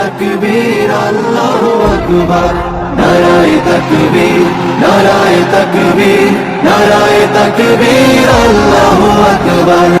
তকবীর আল্লাহু আকবার নারায়ে তকবীর নারায়ে তকবীর নারায়ে তকবীর আল্লাহু আকবার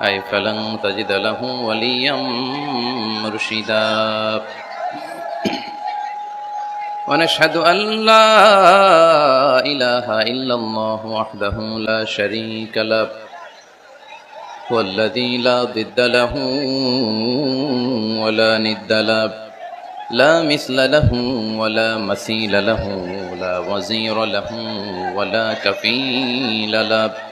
أي فلن تجد له وليا مرشدا. ونشهد أن لا إله إلا الله وحده لا شريك له والذي لا ضد له ولا ند له لا مثل له ولا مثيل له لا وزير له ولا كفيل له.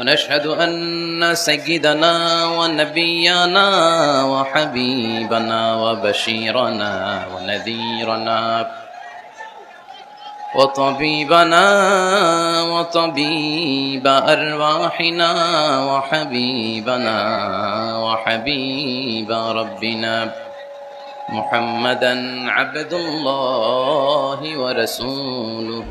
ونشهد أن سيدنا ونبينا وحبيبنا وبشيرنا ونذيرنا وطبيبنا وطبيب أرواحنا وحبيبنا وحبيب ربنا محمدا عبد الله ورسوله.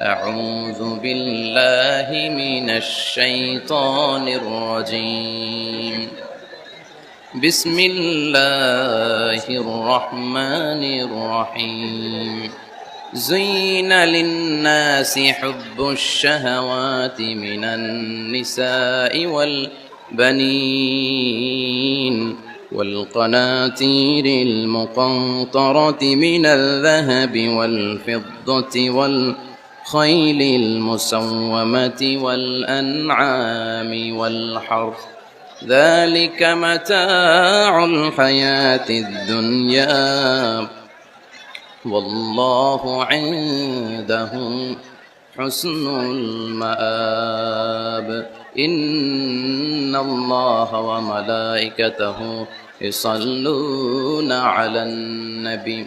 أعوذ بالله من الشيطان الرجيم. بسم الله الرحمن الرحيم. زين للناس حب الشهوات من النساء والبنين والقناطير المقنطرة من الذهب والفضة والخيل المسومة والأنعام والحرث. ذلك متاع الحياة الدنيا. والله عنده حسن المآب. إن الله وملائكته يصلون على النبي.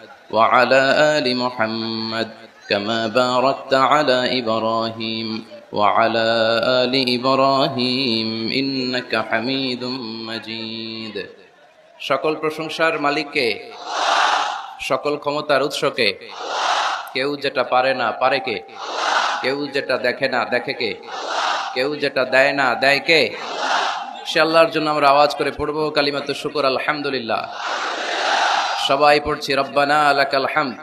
وعلى آل محمد كما باركت على إبراهيم وعلى آل إبراهيم إنك حميد مجيد সকল প্রশংসার মালিককে সকল ক্ষমতার উৎসকে কেউ যেটা পারে না পারে কে কেউ যেটা দেখে না দেখে কে কেউ যেটা দেয় না দেয় কে সে আল্লাহর জন্য আমরা আওয়াজ করে পড়বো কালিমাত শুকর আলহামদুলিল্লাহ সবাই পড়ছি রব্বানা লাকাল হামদ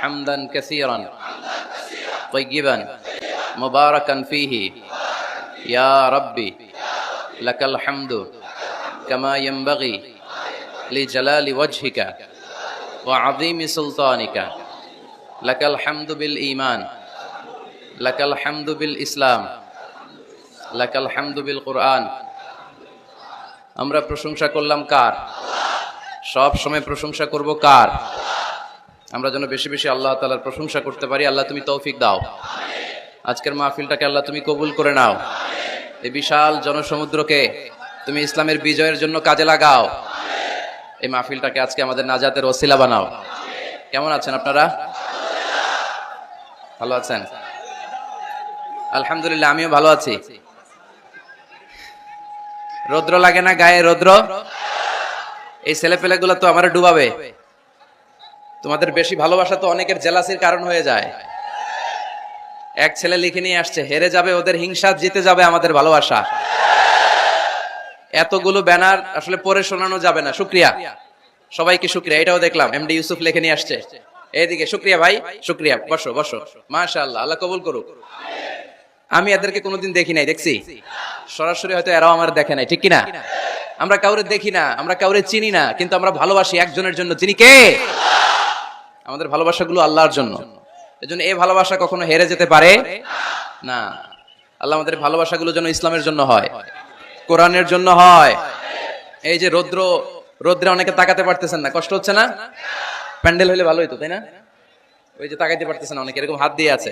হামদান কাসীরান طيبا مباركا فيه يا ربي لك الحمد كما ينبغي لجلال وجهك وعظيم سلطانك لك الحمد بالإيمان লাকাল হামদু বিল ইসলাম লাকাল হামদু বিল কোরআন আমরা প্রশংসা করলাম কার সব সময় প্রশংসা করব কার? আমরা যেন বেশি বেশি আল্লাহ তালার প্রশংসা করতে পারি, আল্লাহ তুমি তৌফিক দাও। আজকের মাহফিলটাকে আল্লাহ তুমি কবুল করে নাও। এই বিশাল জনসমুদ্রকে তুমি ইসলামের বিজয়ের জন্য কাজে লাগাও। এই মাহফিলটাকে আজকে আমাদের নাজাতের ওসিলা বানাও। কেমন আছেন আপনারা? ভালো আছেন? আলহামদুলিল্লাহ, আমিও ভালো আছি। রৌদ্র লাগে না গায়ে রৌদ্র? এই ছেলে পেলেগুলো তো আমার ডুবাবে। তোমাদের বেশি ভালোবাসা তো অনেকের জেলাসির কারণ হয়ে যায়। এক ছেলে লিখে নিয়ে আসছে, হেরে যাবে ওদের হিংসা, জিতে যাবে আমাদের ভালোবাসা। এতগুলো ব্যানার আসলে পরে শোনানো যাবে না, শুক্রিয়া। সবাইকে শুক্রিয়া, এটাও দেখলাম এমডি ইউসুফ লিখে নিয়ে আসছে। এইদিকে, শুক্রিয়া ভাই, শুক্রিয়া, বসো বসো। মাশাআল্লাহ, আল্লাহ কবুল করুক। আমি এদেরকে কোনোদিন দেখি নাই, দেখছি? সরাসরি হয়তো এরাও আমার দেখে নাই, ঠিক কিনা? আমরা কাউরে দেখি না, আমরা কাউরে চিনি না, কিন্তু আমরা ভালোবাসি একজনের জন্য। চিনি কে? আমাদের ভালোবাসাগুলো আল্লাহর জন্য। এজন্য এই ভালোবাসা কখনো হেরে যেতে পারে? না। আল্লাহ আমাদের ভালোবাসাগুলো যেন ইসলামের জন্য হয়, কোরআনের জন্য হয়। এই যে রৌদ্র, রৌদ্রে অনেকে তাকাতে পারতেছেন না, কষ্ট হচ্ছে না? প্যান্ডেল হলে ভালো হইতো তাই না? ওই যে তাকাইতে পারতেছেন অনেকে, এরকম হাত দিয়ে আছে।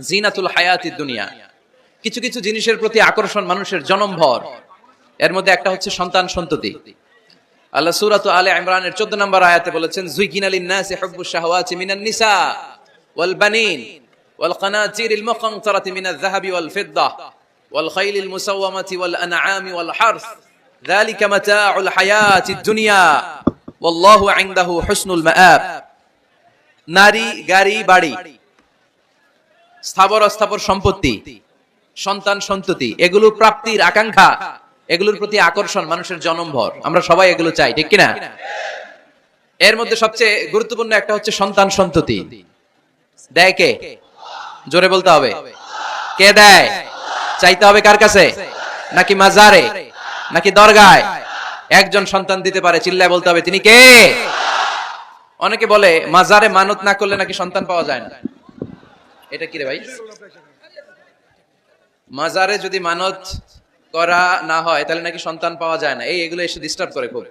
জিনাতুল হায়াতি দুনিয়া। কিছু কিছু জিনিসের প্রতি আকর্ষণ মানুষের জনমভর। এর মধ্যে একটা হচ্ছে সন্তান সন্ততি। আল্লাহ সূরাত আলে ইমরানের 14 নম্বর আয়াতে বলেছেন যুইকিনা লিন-নাসি হুব্বুশ শাহওয়াতি মিনান নিসা ওয়াল বানিন ওয়াল কানাতিরিল মুকানতারাতি মিনাল যাহাবি ওয়াল ফিদ্দা ওয়াল খাইলিল মুসাওয়ামাতি ওয়াল আনআমি ওয়াল হারস। যালিকা মাতাউল হায়াতিদ দুনিয়া। ওয়াল্লাহু ইনদাহু হুসনুল মাআব। নারী, গাড়ি, বাড়ি। স্থাবর অস্থাবর সম্পত্তি, সন্তান সন্ততি, এগুলো প্রাপ্তির আকাঙ্ক্ষা, এগুলোর প্রতি আকর্ষণ মানুষের জনমভর আমরা সবাই এগুলো চাই, ঠিক কিনা? এর মধ্যে সবচেয়ে গুরুত্বপূর্ণ একটা হচ্ছে সন্তান সন্ততি। দেয় কে? জোরে বলতে হবে। কে দেয়? চাইতে হবে কার কাছে? নাকি মাজারে? নাকি দরগায়? একজন সন্তান দিতে পারে, চিল্লায় বলতে হবে, তিনি কে? অনেকে বলে, মাজারে মানত না করলে নাকি সন্তান পাওয়া যায় না। এটা কি রে ভাই? মাজারে যদি মানত করা না হয়, তাহলে নাকি সন্তান পাওয়া যায় না। এই, এগুলো এসে ডিস্টার্ব করে খুব।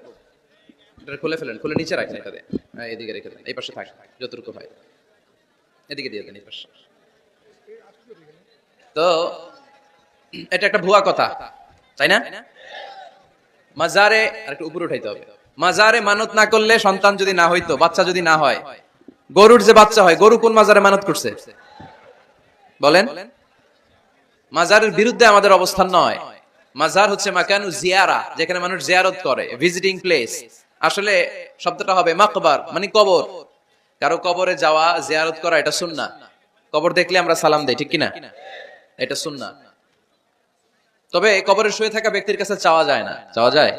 এটা খুলে ফেলেন, খুলে নিচে রাখেন এটাতে। হ্যাঁ এদিকে রেখে দেন, এই পাশে থাক, যতটুকু হয়। এদিকে দিয়ে দেন, এই পাশে। তো, এটা একটা ভুয়া কথা, তাই না? মাজারে আর একটু উপরে উঠাইতে হবে। মাজারে মানত না করলে সন্তান যদি না হইতো, বাচ্চা যদি না হয়, গরুর যে বাচ্চা হয়, গরু কোন মাজারে মানত করছে? বলেন, মাজারের বিরুদ্ধে আমাদের অবস্থান নয়। মাজার হচ্ছে মাকানু জিয়ারা, যেখানে মানুষ জিয়ারত করে ভিজিটিং প্লেস আসলে শব্দটা হবে মাকবার মানে কবর। কারও কবরে যাওয়া, জিয়ারত করা, এটা সুন্না কবর দেখলে আমরা সালাম দেই, ঠিক কিনা? এটা সুন্না তবে কবরে শুয়ে থাকা ব্যক্তির কাছে চাওয়া যায় না। চাওয়া যায়?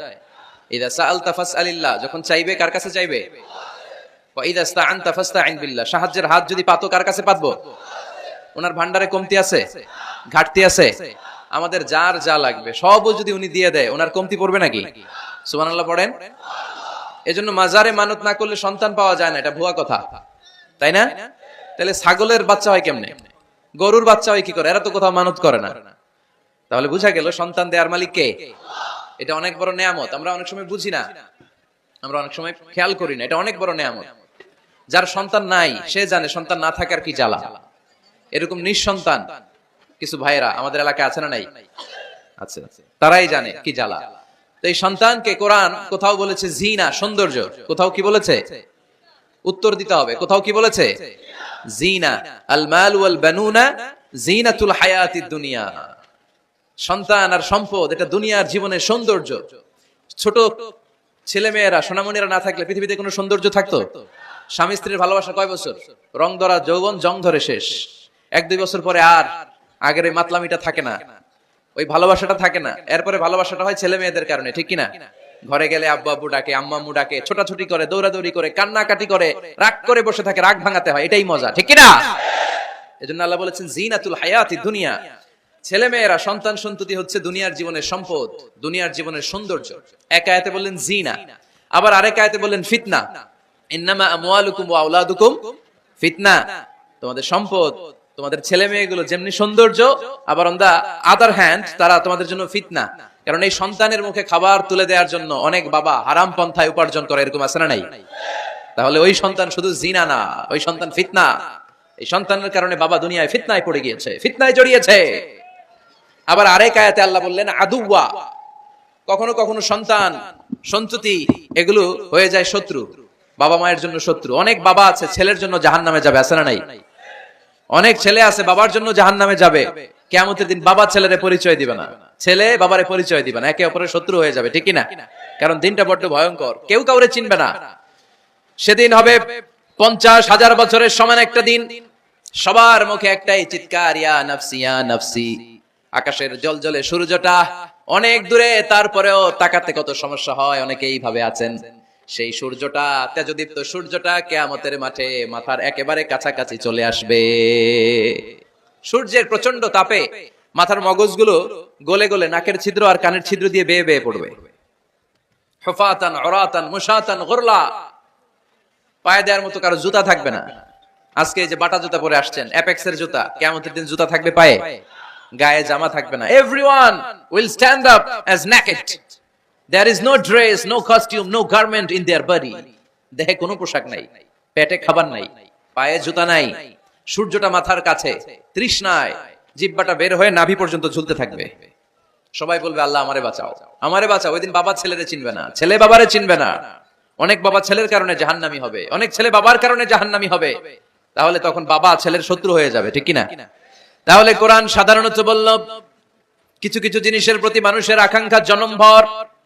ইদা সাআলতা ফাসআলিল্লাহ, যখন চাইবে, কার কাছে চাইবে? ইদা ইসতাআনতা ফাসতাইন বিল্লাহ, সাহায্যের হাত যদি পাতো, কার কাছে পাতবো? ওনার ভান্ডারে কমতি আছে, ঘাটতি আছে, আমাদের যার যা লাগবে, সবও যদি উনি দিয়ে দেয়, ওনার কমতি পড়বে নাকি? সুবহানাল্লাহ পড়েন? এজন্য মাজারে মানত না করলে সন্তান পাওয়া যায় না, এটা ভুয়া কথা। তাই না? তাহলে ছাগলের বাচ্চা হয় কেমনে? গরুর বাচ্চা হয় কি করে? এরা তো কোথাও মানত করে না। তাহলে বুঝা গেল, সন্তান দেয়ার মালিক কে? এটা অনেক বড় নেয়ামত, আমরা অনেক সময় বুঝি না। আমরা অনেক সময় খেয়াল করি না, এটা অনেক বড় নেয়ামত। যার সন্তান নাই, সে জানে সন্তান না থাকার কি জ্বালা। এরকম নিঃসন্তান কিছু ভাইয়েরা আমাদের এলাকায় আছে না নাই? আছে তারাই জানে কি জ্বালা। তো এই সন্তানকে কোরআন কোথাও বলেছে জিনা সৌন্দর্য। কোথাও কি বলেছে? উত্তর দিতে হবে। কোথাও কি বলেছে? জিনা। আল মাল ওয়াল বানুনা জিনাতুল হায়াতিদ দুনিয়া। সন্তান আর সম্পদ এটা দুনিয়ার জীবনের সৌন্দর্য। ছোট ছেলে মেয়েরা সোনামণিরা না থাকলে পৃথিবীতে কোনো সৌন্দর্য থাকতো? স্বামী স্ত্রীর ভালোবাসা কয় বছর? রং ধরা যৌবন জং ধরে শেষ। এক দুই বছর পরে আর আগের ওই মাতলামিটা থাকে না। ওই ভালোবাসাটা থাকে না। এরপরে ভালোবাসাটা হয় ছেলে মেয়েদের কারণে, ঠিক কিনা? ঘরে গেলে আব্বু আব্বু ডাকে, আম্মা আম্মু ডাকে, ছোটাছুটি করে, দৌড়াদৌড়ি করে, কান্নাকাটি করে, রাগ করে বসে থাকে, রাগ ভাঙাতে হয়, এটাই মজা, ঠিক কিনা? এজন্য আল্লাহ বলেছেন, জিনাতুল হায়াতি দুনিয়া। ছেলে মেয়েরা, সন্তান সন্ততি হচ্ছে দুনিয়ার জীবনের সম্পদ, দুনিয়ার জীবনের সৌন্দর্য। এক আয়াতে বললেন, জিনা। আবার আরেক আয়াতে বললেন, ফিতনা। ইন্নামা আমওয়ালুকুম ওয়া আওলাদুকুম ফিতনা। তোমাদের সম্পদ তোমাদের ছেলে মেয়েগুলো যেমনি সৌন্দর্য, আবার অন দা আদার হ্যান্ড তারা তোমাদের জন্য ফিতনা। কারণ এই সন্তানের মুখে খাবার তুলে দেওয়ার জন্য অনেক বাবা হারাম পন্থায় উপার্জন করে, এরকম আছে না নাই? তাহলে ওই সন্তান শুধু জিনা না, ওই সন্তান ফিতনা। এই সন্তানের কারণে বাবা দুনিয়ায় ফিতনায় পড়ে গিয়েছে, ফিতনায় জড়িয়েছে। আবার আরেক আয়াতে আল্লাহ বললেন আদুয়া কখনো কখনো সন্তান সন্ততি, এগুলো হয়ে যায় শত্রু, বাবা মায়ের জন্য শত্রু। অনেক বাবা আছে, ছেলের জন্য জাহান নামে যাবে, আছে না নাই? অনেক ছেলে আছে, বাবার জন্য জাহান নামে যাবে। কেমতের দিন বাবা ছেলেরে পরিচয় দিবে না। ছেলে বাবারে পরিচয় দিবে না। একে অপরের শত্রু হয়ে যাবে, ঠিক না কারণ দিনটা বড্ড ভয়ঙ্কর। কেউ কাউরে চিনবে না। সেদিন হবে পঞ্চাশ হাজার বছরের সমান একটা দিন। সবার মুখে একটাই চিৎকার আকাশের জল জলে সূর্যটা অনেক দূরে, তারপরেও তাকাতে কত সমস্যা হয় অনেকে এইভাবে আছেন। সেই সূর্যটা, তেজদীপ্ত সূর্যটা কেয়ামতের মাঠে মাথার একেবারে কাছাকাছি চলে আসবে। সূর্যের প্রচণ্ড তাপে মাথার মগজগুলো গলে গলে নাকের ছিদ্র আর কানের ছিদ্র দিয়ে বেয়ে বেয়ে পড়বে। জুতা থাকবে না। আজকে যে বাটা জুতা পরে আসছেন, অ্যাপেক্সের জুতা কেমতের দিন জুতা থাকবে পায়ে। গায়ে জামা থাকবে না। Everyone will stand up as naked there is no dress no costume no garment in their body দেহে কোনো পোশাক নাই, পেটে খাবার নাই, পায়ে জুতা নাই, সূর্যটা মাথার কাছে, তৃষ্ণায়, জিব্বাটা বের হয়ে নাভি পর্যন্ত ঝুলতে থাকবে। সবাই বলবে, আল্লাহ, আমারে বাঁচাও আমারে বাঁচাও। ওই দিন বাবা ছেলেরে চিনবে না, ছেলে বাবারে চিনবে না। অনেক বাবা ছেলের কারণে জাহান্নামি হবে, অনেক ছেলে বাবার কারণে জাহান্নামি হবে। তাহলে তখন বাবা ছেলের শত্রু হয়ে যাবে, ঠিক কিনা? তাহলে কোরআন সাধারণত বলল, কিছু কিছু জিনিসের প্রতি মানুষের আকাঙ্ক্ষা জনমভর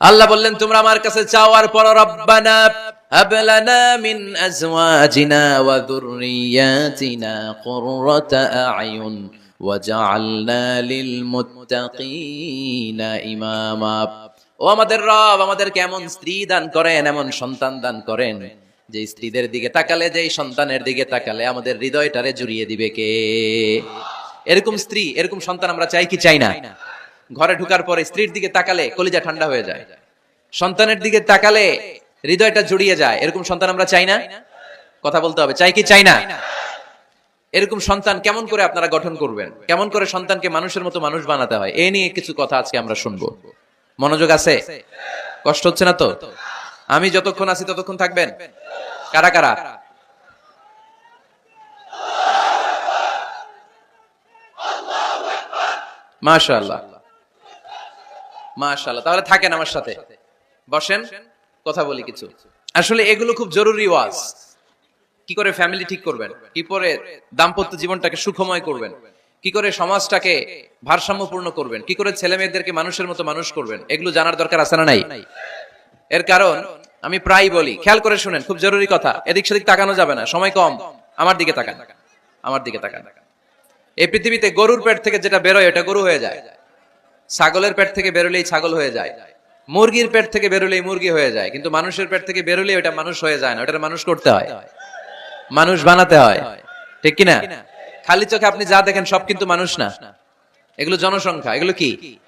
আল্লাহ বললেন, তোমরা আমার কাছে চাওয়ার পর রব্বানা হাব লানা মিন আজওয়াজিনা ওয়া যুররিয়াতিনা কুররাতা আ'য়ুন ওয়াজআলনা লিল মুত্তাকিনা ইমামা। ও আমাদের রব, আমাদেরকে এমন স্ত্রী দান করেন, এমন সন্তান দান করেন, যে স্ত্রীদের দিকে তাকালে যে সন্তানের দিকে তাকালে আমাদের হৃদয়টারে জুড়িয়ে দিবে কে? এরকম স্ত্রী, এরকম সন্তান আমরা চাই কি চাই না? ঘরে ঢুকার পরে স্ত্রীর দিকে তাকালে কলিজা ঠান্ডা হয়ে যায়। সন্তানের দিকে তাকালে হৃদয়টা জড়িয়ে যায়। এরকম সন্তান আমরা চাই না? কথা বলতে হবে। চাই কি? চাই না। এরকম সন্তান কেমন করে আপনারা গঠন করবেন? কেমন করে সন্তানকে মানুষের মতো মানুষ বানাতে হয়? এ নিয়ে কিছু কথা আজকে আমরা শুনব। মনোযোগ আছে? কষ্ট হচ্ছে না তো? আমি যতক্ষণ আছি ততক্ষণ থাকবেন? কারা কারা? মাশাআল্লাহ। মাশাআল্লাহ, তাহলে থাকেন আমার সাথে। বসেন, কথা বলি কিছু। আসলে এগুলো খুব জরুরি ওয়াজ। কি করে ফ্যামিলি ঠিক করবেন? কি করে দাম্পত্য জীবনটাকে সুখময় করবেন? কি করে সমাজটাকে ভারসাম্যপূর্ণ করবেন? কি করে ছেলে মেয়েদেরকে মানুষের মতো মানুষ করবেন? এগুলো জানার দরকার আছে না নাই? এর কারণ আমি প্রায় বলি, খেয়াল করে শুনেন, খুব জরুরি কথা। এদিক সেদিক তাকানো যাবে না, সময় কম। আমার দিকে তাকান, আমার দিকে তাকান। এই পৃথিবীতে গরুর পেট থেকে যেটা বেরোয়, এটা গরু হয়ে যায়। ছাগলের পেট থেকে বেরোলেই ছাগল হয়ে যায়। মুরগির পেট থেকে বেরোলেই মুরগি হয়ে যায়। কিন্তু মানুষের পেট থেকে বেরোলেই ওটা মানুষ হয়ে যায় না ওটা মানুষ করতে হয়। মানুষ বানাতে হয়। ঠিক কিনা? খালি চোখে আপনি যা দেখেন সব কিন্তু মানুষ না। এগুলো জনসংখ্যা। এগুলো কি?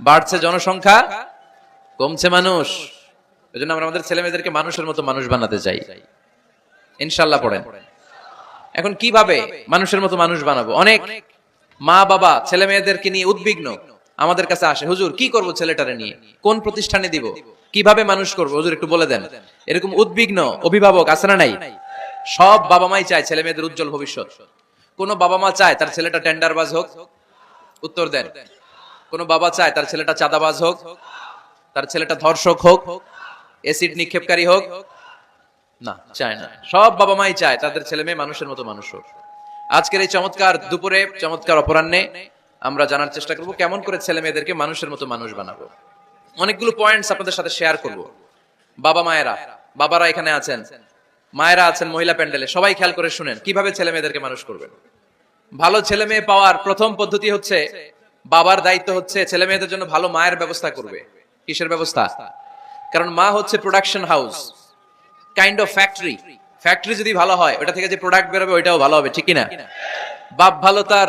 বাড়ছে জনসংখ্যা, কমছে মানুষ। এই জন্য আমরা আমাদের ছেলে মেয়েদেরকে মানুষের মতো মানুষ বানাতে চাই। ইনশাল্লাহ পড়েন। এখন কীভাবে মানুষের মতো মানুষ বানাবো? অনেক মা বাবা ছেলে মেয়েদেরকে নিয়ে উদ্বিগ্ন। আমাদের কাছে আসে, হুজুর, কি করব ছেলেটারে নিয়ে? কোন প্রতিষ্ঠানে দিব? কীভাবে মানুষ করব? হুজুর, একটু বলে দেন। এরকম উদ্বিগ্ন অভিভাবক আছে না নাই? সব বাবা মাই চায় ছেলে মেয়েদের উজ্জ্বল ভবিষ্যৎ। কোন বাবা মা চায় তার ছেলেটা টেন্ডারবাজ হোক, উত্তর দেন। কোন বাবা চায় তার ছেলেটা চাঁদাবাজ হোক, তার ছেলেটা ধর্ষক হোক, এসিড নিক্ষেপকারী হোক। না, চায় না। সব বাবা মাই চায় তাদের ছেলে মেয়ে মানুষের মতো মানুষ হোক। আজকের এই চমৎকার দুপুরে, চমৎকার অপরাহ্নে আমরা জানার চেষ্টা করব কেমন করে ছেলে মেয়েদেরকে মানুষের মতো মানুষ বানাবো। অনেকগুলো পয়েন্টস আপনাদের সাথে শেয়ার করব। বাবা মায়েরা, বাবারা এখানে আছেন, মায়েরা আছেন মহিলা প্যান্ডেলে, সবাই খেয়াল করে শুনেন, কীভাবে ছেলে মেয়েদেরকে মানুষ করবেন? ভালো ছেলে মেয়ে পাওয়ার প্রথম পদ্ধতি হচ্ছে, বাবার দায়িত্ব হচ্ছে ছেলে মেয়েদের জন্য ভালো মায়ের ব্যবস্থা করবে। কিসের ব্যবস্থা? কারণ মা হচ্ছে production house kind of factory factory যদি ভালো হয়, ওটা থেকে যে প্রোডাক্ট বেরোবে, ওইটাও ভালো হবে, ঠিক না বাপ ভালো তার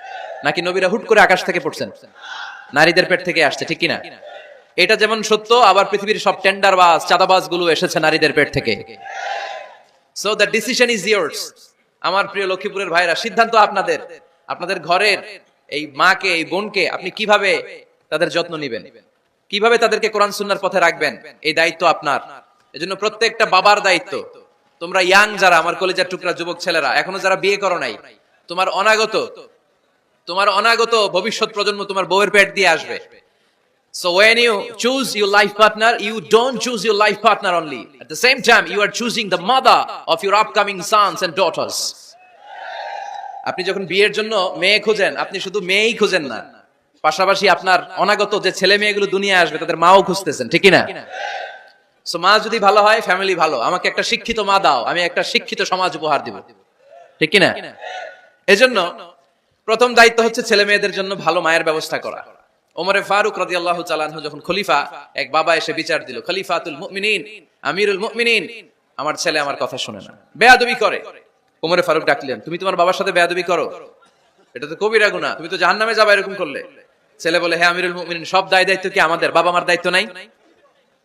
নাকি নবীরা হুট করে আকাশ থেকে পড়ছেন? নারীদের পেট থেকে আসছে, ঠিক কিনা? এটা যেমন সত্য, আবার পৃথিবীর সব টেন্ডার বাস চাঁদাবাজগুলো এসেছে নারীদের পেট থেকে। So the decision is yours আমার প্রিয় লক্ষ্মীপুরের ভাইরা, সিদ্ধান্ত আপনাদের। আপনাদের ঘরের এই মাকে, এই বোনকে আপনি কীভাবে তাদের যত্ন নেবেন? কীভাবে তাদেরকে কোরআন সুন্নার পথে রাখবেন? এই দায়িত্ব আপনার। এজন্য প্রত্যেকটা বাবার দায়িত্ব। তোমরা ইয়াং যারা, আমার কলেজের টুকরা যুবক ছেলেরা, এখনও যারা বিয়ে করো নাই, তোমার অনাগত তোমার অনাগত ভবিষ্যৎ প্রজন্ম তোমার বউয়ের পেট দিয়ে আসবে। So when you choose your life partner, you don't choose your life partner only. At the same time, you are choosing the mother of your upcoming sons and daughters. আপনি যখন বিয়ের জন্য মেয়ে খোঁজেন আপনি শুধু মেয়েই খোঁজেন না। পাশাপাশি আপনার অনাগত যে ছেলে মেয়েগুলো দুনিয়া আসবে তাদের মাও খুঁজতেছেন ঠিক না সো মা যদি ভালো হয় ফ্যামিলি ভালো। আমাকে একটা শিক্ষিত মা দাও আমি একটা শিক্ষিত সমাজ উপহার দিব ঠিক না এজন্য প্রথম দায়িত্ব হচ্ছে ছেলে মেয়েদের জন্য ভালো মায়ের ব্যবস্থা করা। ওমরে ফারুক রাদিয়াল্লাহু তাআলা আনহু যখন খলিফা, এক বাবা এসে বিচার দিল, খলিফাতুল মুমিনিন, আমিরুল মুমিনিন। আমার ছেলে আমার কথা শুনে না। বেয়াদবি করে। ওমরে ফারুক ডাকলেন, তুমি তোমার বাবার সাথে বেয়াদবি করো? এটা তো কবিরা গুনাহ, তুমি তো জাহান্নামে যাবে এরকম করলে। ছেলে বলে হ্যাঁ আমিরুল মুমিনিন, সব দায় দায়িত্ব কি আমাদের? বাবা মার দায়িত্ব নাই?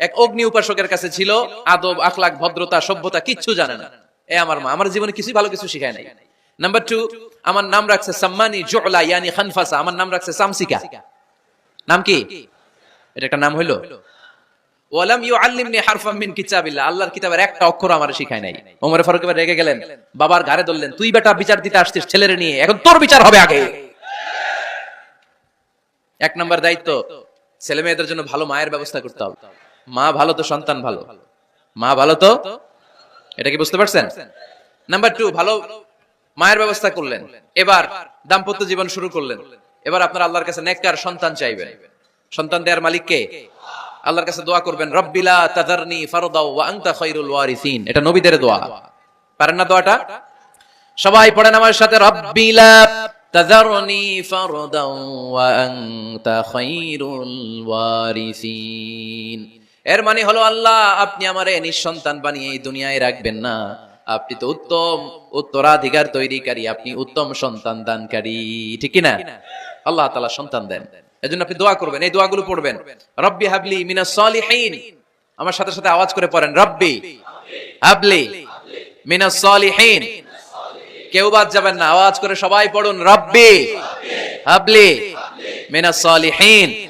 এক অগ্নি উপাসকের কাছে ছিল, আদব আখলাক ভদ্রতা, সভ্যতা, কিচ্ছু জানে না। এ আমার মা, আমার জীবনে কিছু ভালো কিছু শিখায় নাই। নাম্বার টু আমার নাম রাখছে সাম্মানি জোলা, ইয়ানি খানফাসা, আমার নাম রাখছে সামসিকা। নাম কি? এটা একটা নাম হইল? অক্ষর আমার শিখায় নাই। ফারুক গেলেন, বাবার ঘাড়ে ধরলেন, তুই বেটা বিচার দিতে আসছিস ছেলেরে নিয়ে, এখন তোর বিচার হবে আগে। এক নম্বর দায়িত্ব, ছেলে মেয়েদের জন্য ভালো মায়ের ব্যবস্থা করতে হবে। মা ভালো তো সন্তান ভালো? মা ভালো তো? এটা কি বুঝতে পারছেন? নাম্বার টু ভালো মায়ের ব্যবস্থা করলেন। এবার দাম্পত্য জীবন শুরু করলেন। এবার আপনার আল্লাহর কাছে নেককার সন্তান চাইবেন। সন্তান দেওয়ার মালিক কে? আল্লাহর কাছে দোয়া করবেন রব্বিলা তাদারনি ফারদাও ওয়া আনতা খায়রুল ওয়ারিসিন। এটা নবীদের দোয়া। পারেন না দোয়াটা? সবাই পড়েন আমার সাথে রব্বিলা তাদারনি ফারদাও ওয়া আনতা খায়রুল ওয়ারিসিন। এর মানে হলো আল্লাহ, আপনি আমার আমারে নিঃসন্তান বানিয়ে এই দুনিয়ায় রাখবেন না। আপনি তো উত্তম, উত্তরাধিকার তৈরিকারী, আপনি উত্তম সন্তান দানকারী, ঠিক না আল্লাহ তাআলা সন্তান দেন। এজন্য আপনি দোয়া করবেন, এই দোয়াগুলো পড়বেন। রব্বি হাবলি মিনাস সলিহিন। আমার সাথে সাথে আওয়াজ করে পড়েন, রব্বি হাবলি মিনাস সলিহিন। কেউ বাদ যাবেন না, আওয়াজ করে সবাই পড়ুন, রব্বি হাবলি মিনাস সলিহিন।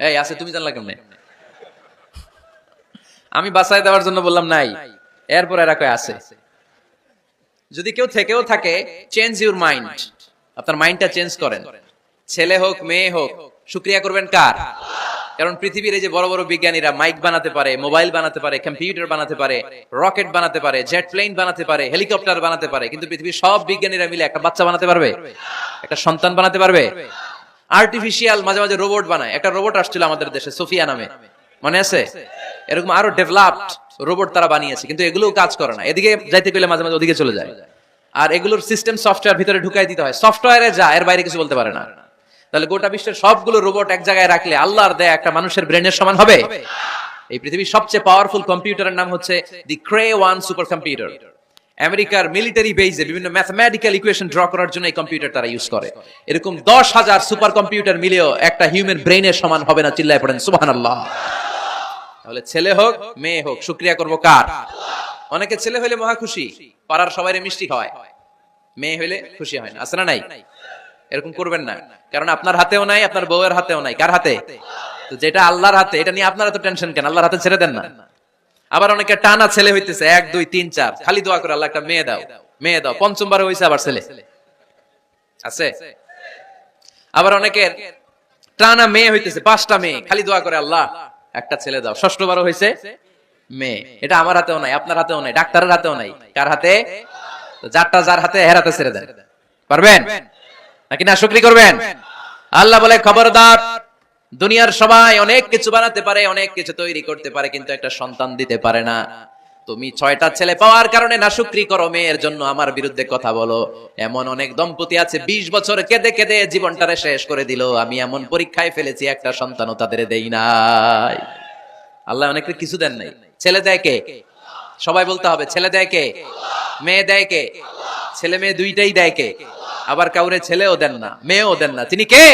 এই আছে তুমি জানলা কেমনে? আমি বাসায় দেওয়ার জন্য বললাম নাই। এরপর এরা কয় আছে। যদি কেউ থেকেও থাকে চেঞ্জ ইউর মাইন্ড আপনার মাইন্ডটা চেঞ্জ করেন। ছেলে হোক মেয়ে হোক শুক্রিয়া করবেন কার? কারণ পৃথিবীর এই যে বড় বড় বিজ্ঞানীরা মাইক বানাতে পারে মোবাইল বানাতে পারে কম্পিউটার বানাতে পারে রকেট বানাতে পারে জেট প্লেন বানাতে পারে হেলিকপ্টার বানাতে পারে কিন্তু পৃথিবীর সব বিজ্ঞানীরা মিলে একটা বাচ্চা বানাতে পারবে? একটা সন্তান বানাতে পারবে। আর্টিফিশিয়াল মাঝে মাঝে রোবট বানায়। একটা রোবট আসছিল আমাদের দেশে সোফিয়া নামে। মনে আছে? এরকম আরও ডেভেলপড রোবট তারা বানিয়েছে কিন্তু এগুলোও কাজ করে না। এদিকে যাইতে গেলে মাঝে মাঝে ওদিকে চলে যায়। আর এগুলোর সিস্টেম সফটওয়্যার ভিতরে ঢুকাই দিতে হয়। সফটওয়্যারে যা এর বাইরে কিছু বলতে পারে না। তাহলে গোটা বিশ্বের সবগুলো রোবট এক জায়গায় রাখলে আল্লাহর দেয়া একটা মানুষের ব্রেনের সমান হবে? এই পৃথিবীর সবচেয়ে পাওয়ারফুল কম্পিউটারের নাম হচ্ছে the Cray one super computer আমেরিকার মিলিটারি বেজে বিভিন্ন ম্যাথমেটিক্যাল ইকুয়েশন ড্র করার জন্য এই কম্পিউটার তারা ইউজ করে। এরকম দশ হাজার সুপার কম্পিউটার মিলেও একটা হিউম্যান ব্রেনের সমান হবে না, চিল্লায় পড়েন সুবহান আল্লাহ তাহলে ছেলে হোক, মেয়ে হোক, শুক্রিয়া করব কার? অনেকে ছেলে হইলে মহা খুশি, পাড়ার সবাই মিষ্টি হয় মেয়ে হইলে খুশি হয় না, আছে না নাই? এরকম করবেন না, কারণ আপনার হাতেও নাই, আপনার বউয়ের হাতেও নাই। কার হাতে? তো যেটা আল্লাহর হাতে, এটা নিয়ে আপনারা তো টেনশন কেন? আল্লাহর হাতে ছেড়ে দেন না। আবার অনেকে টানা ছেলে হইতেছে, এক, দুই, তিন, চার। খালি দোয়া করে, আল্লাহ একটা মেয়ে দাও মেয়ে দাও। পঞ্চমবার হয়েছে আবার ছেলে। আছে? আবার অনেকের টানা মেয়ে হইতেছে, পাঁচটা মেয়ে। খালি দোয়া করে, আল্লাহ, একটা ছেলে দাও। ষষ্ঠবারও হয়েছে মেয়ে। এটা আমার হাতেও নাই, আপনার হাতেও নাই, ডাক্তারের হাতেও নাই। কার হাতে? যারটা যার হাতে হের হাতে ছেড়ে দেন। পারবেন? নাকি না, শুক্রি করবেন? আল্লাহ বলে, খবরদার দুনিয়ার সবাই অনেক কিছু বানাতে পারে, অনেক কিছু তৈরি করতে পারে, কিন্তু একটা সন্তান দিতে পারে না। তুমি ছয়টা ছেলে পাওয়ার কারণে না শুক্রি করো, মেয়ের জন্য আমার বিরুদ্ধে কথা বলো। এমন অনেক দম্পতি আছে, বিশ বছর কেঁদে কেঁদে জীবনটারে শেষ করে দিল। আমি এমন পরীক্ষায় ফেলেছি, একটা সন্তানও তাদের দেই নাই। আল্লাহ অনেকে কিছু দেন নাই। ছেলে দেয় কে? সবাই বলতে হবে, ছেলে দেয় কে? মেয়ে দেয় কে? ছেলে মেয়ে দুইটাই দেয় কে? আবার কাউরে ছেলেও দেন না, মেয়েও দেন না। তিনি কে?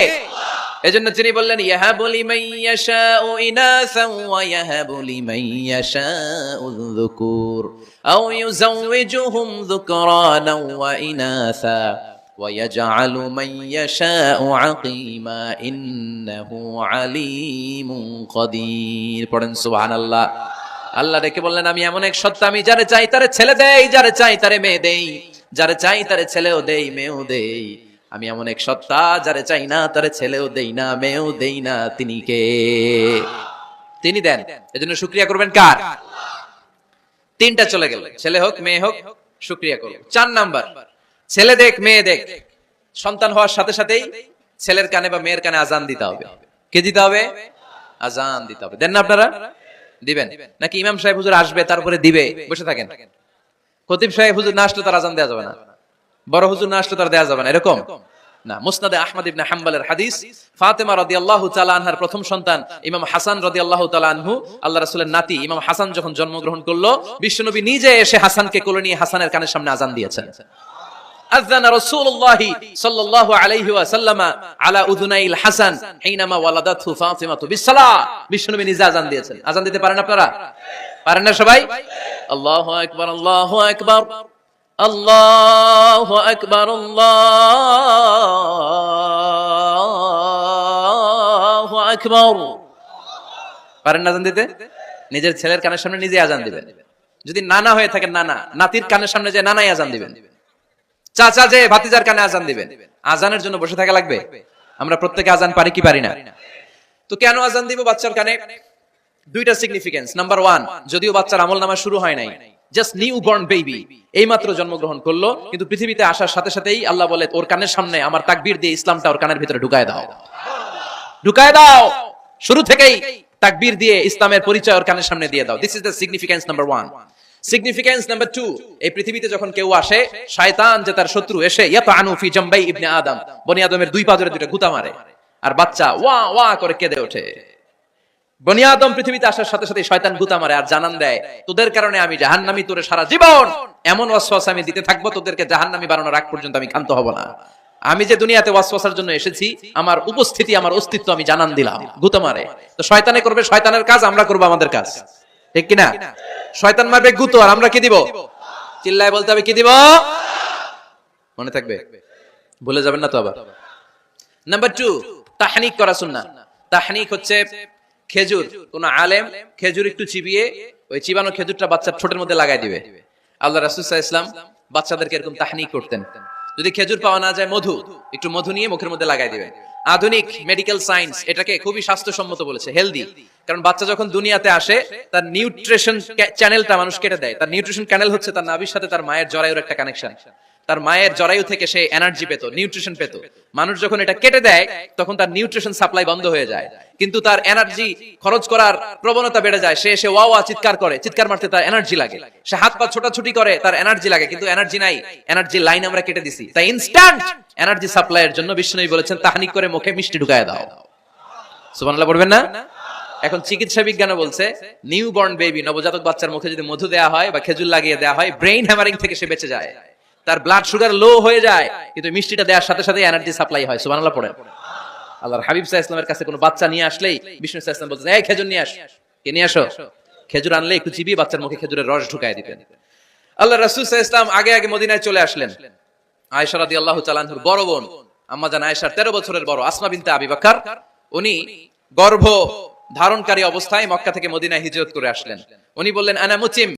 এজন্য তিনি বললেন ইয়াহাবু লিমান ইয়াশাউ ইনাসা ওয়া ইয়াহাবু লিমান ইয়াশাউ যুকুর আও ইউযাওয়িজুহুম যুকরানা ওয়া ইনাসা ويجعل من يشاء عقيما إنه عليم قدير পড়েন সুবহানাল্লাহ আল্লাহ ডেকে বললেন আমি এমন এক সত্তা আমি যারে চাই তারে ছেলে দেই যারে চাই তারে মেয়ে দেই যারে চাই তারে ছেলেও দেই মেয়েও দেই আমি এমন এক সত্তা যারে চাই না, তারে ছেলেও দেই না, মেয়েও দেই না, তিনি কে? তিনি দেন। এজন্য শুক্রিয়া করবেন কার? তিনটা চলে গেল। ছেলে হোক, মেয়ে হোক, শুক্রিয়া করো চার নাম্বার। ছেলে দেখ, মেয়ে দেখ। সন্তান হওয়ার সাথে সাথেই ছেলের কানে বা মেয়ের কানে আজান দিতে হবে। কে দিতে হবে? আজান দিতে হবে। দেন না আপনারা? দিবেন। নাকি ইমাম সাহেব হুজুর আসবে, তারপরে দিবে? বসে থাকেন। খতিব সাহেব হুজুর না আসলে তার আজান দেওয়া যাবে না। বড় হুজুর না আসলে তার দেয়া যাবে না, এরকম? না, মুসনাদে আহমদ ইবনে হাম্বালের হাদিস, ফাতেমা প্রথম সন্তান ইমাম হাসান আল্লাহ নাতি ইমাম হাসান যখন জন্মগ্রহণ করল, বিশ্বনবী নিজে এসে হাসানকে কোলে নিয়ে হাসানের কানের সামনে আজান দিয়েছেন। আজান দিতে পারেন আপনারা? না সবাই? আল্লাহু আকবার আকবার পারেন না আজান দিতে? নিজের ছেলের কানের সামনে নিজে আজান দিবেন। যদি নানা হয়ে থাকেন নানা, নাতির কানের সামনে যে নানাই আজান দিবেন। চাচা যে ভাতিজার কানে আজান দিবেন। আজানের জন্য বসে থাকা লাগবে। আমরা প্রত্যেকে আজান পারি কি পারি না? তো কেন আজান দিব বাচ্চার কানে? দুইটা সিগনিফিকেন্স নাম্বার ওয়ান যদিও বাচ্চার আমল নামা শুরু হয় নাই জাস্ট নিউ বর্ন বেবি এই মাত্র জন্মগ্রহণ করল, কিন্তু পৃথিবীতে আসার সাথে সাথেই আল্লাহ বলে ওর কানের সামনে আমার তাকবীর দিয়ে ইসলামটা ওর কানের ভিতরে ঢুকায় দাও। ঢুকায় দাও। শুরু থেকেই তাকবীর দিয়ে ইসলামের পরিচয় ওর কানের সামনে দিয়ে দাও। This is the significance number one significance number two এই পৃথিবীতে যখন কেউ আসে, শয়তান যে তার শত্রু এসে ইয়াত আনু ফি জাম্বাই ইবনে আদম। বনি আদমের দুই পা দুটো গুতা মারে। আর বাচ্চা ওয়া ওয়া করে কেঁদে ওঠে। বনি আদম পৃথিবীতে আসার সাথে সাথে শয়তান গুতা মারে আর জানান দেয়, তোদের কারণে আমি জাহান্নামি তোরে সারা জীবন, এমন ওয়াসওয়াস আমি দিতে থাকব, তোদেরকে জাহান্নামি বানানোর আগ পর্যন্ত আমি ক্ষান্ত হব না। আমি যে দুনিয়াতে ওয়াসওয়াসার জন্য এসেছি, আমার উপস্থিতি, আমার অস্তিত্ব আমি জানান দিলাম গুতা মারে তো শয়তানে করবে, শয়তানের কাজ, আমরা করব আমাদের কাজ। ঠিক কিনা? শয়তান মারবে গুতো, আর আমরা কি দিব? চিল্লায় বলতে হবে, কি দিব? মনে থাকবে? ভুলে যাবেন না তো আবার। নাম্বার টু তাহানিক করা সুন্না তাহনিক হচ্ছে খেজুর, কোন আলেম খেজুর একটু চিবিয়ে ওই চিবানো খেজুরটা বাচ্চার ঠোঁটের মধ্যে লাগাই দিবে। আল্লাহ রাসুসাহ ইসলাম বাচ্চাদেরকে এরকম তাহনিক করতেন। যদি খেজুর পাওয়া না যায় মধু, একটু মধু নিয়ে মুখের মধ্যে লাগাই দিবে। আধুনিক মেডিকেল সায়েন্স এটাকে খুবই স্বাস্থ্যসম্মত বলেছে হেলদি কারণ বাচ্চা যখন দুনিয়াতে আসে, তার নিউট্রিশন চ্যানেলটা মানুষ কেটে দেয়। তার নিউট্রিশন চ্যানেল হচ্ছে তার নাভির সাথে তার মায়ের জরায়ুর একটা কানেকশন তার মায়ের জরায়ু থেকে সে এনার্জি পেত নিউট্রিশন পেত। মানুষ যখন এটা কেটে দেয়, তখন তার নিউট্রিশন সাপ্লাই বন্ধ হয়ে যায়। কিন্তু তার এনার্জি খরচ করার প্রবণতা বেড়ে যায়। সে এসে ওয়া ওয়া চিৎকার করে। চিৎকার মারতে তার এনার্জি লাগে। সে হাত পা ছোটাছুটি করে, তার এনার্জি লাগে। কিন্তু এনার্জি নাই। এনার্জি লাইন আমরা কেটে দিছি। তাই ইনস্ট্যান্ট এনার্জি সাপ্লাইয়ের জন্য বিষ্ণুই বলেছেন, তাহানিক করে মুখে মিষ্টি ঢুকায় দাও। সুবহানাল্লাহ পড়বেন না? এখন চিকিৎসা বিজ্ঞানে বলছে নিউ বর্ন বেবি নবজাতক বাচ্চার মুখে যদি মধু দেওয়া হয় বা খেজুর লাগিয়ে দেওয়া হয় ব্রেইন হ্যামারিং থেকে সে বেঁচে যায়। তার ব্লাড সুগার লো হয়ে যায়, কিন্তু মিষ্টিটা দেওয়ার সাথে সাথে এনার্জি সাপ্লাই হয়। সুবহানাল্লাহ, পড়েন। আল্লাহর হাবিব সাহা ইসলামের কাছে কোনো বাচ্চা নিয়ে আসলেই বিষ্ণু সাহা ইসলাম বলছেন, এই খেজুর নিয়ে আস। কে নিয়ে আসো? খেজুর আনলে একটু চিবিয়ে বাচ্চার মুখে খেজুরের রস ঢুকায় দিতেন। আল্লাহ রাসূল সাহা ইসলাম আগে আগে মদিনায় চলে আসলেন। আয়েশা রাদিয়াল্লাহু তাআলা আনহুর বড় বোন, আম্মা জান আয়েশার 13 বছরের বড়, আসমা বিনতে আবি বকর, উনি গর্ভ ধারণকারী অবস্থায় মক্কা থেকে মদিনায় হিজরত করে আসলেন। উনি বললেন, আনা মুচিম